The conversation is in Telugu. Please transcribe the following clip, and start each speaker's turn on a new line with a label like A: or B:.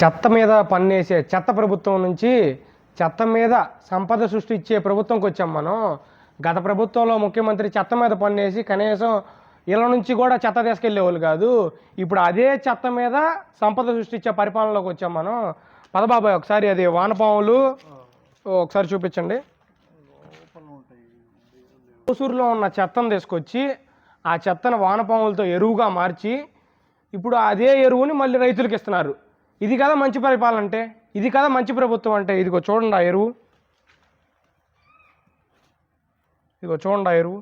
A: చెత్త మీద పన్నేసే చెత్త ప్రభుత్వం నుంచి చెత్త మీద సంపద సృష్టించే ప్రభుత్వంకి వచ్చాం మనం. గత ప్రభుత్వంలో ముఖ్యమంత్రి చెత్త మీద పన్నేసి కనీసం ఇళ్ళ నుంచి కూడా చెత్త తీసుకెళ్ళేవాళ్ళు కాదు. ఇప్పుడు అదే చెత్త మీద సంపద సృష్టించే పరిపాలనలోకి వచ్చాం మనం. పదబాబాయ్ ఒకసారి అది వానపాములు ఒకసారి చూపించండి. ఓసూరులో ఉన్న చెత్తను తీసుకొచ్చి ఆ చెత్తను వానపాములతో ఎరువుగా మార్చి ఇప్పుడు అదే ఎరువుని మళ్ళీ రైతులకు ఇస్తున్నారు ఇది కదా మంచి పరిపాలన అంటే ఇది కదా మంచి ప్రభుత్వం అంటే ఇదిగో చూడండి ఆ ఎరువు. ఇదిగో చూడండి ఆ ఎరువు.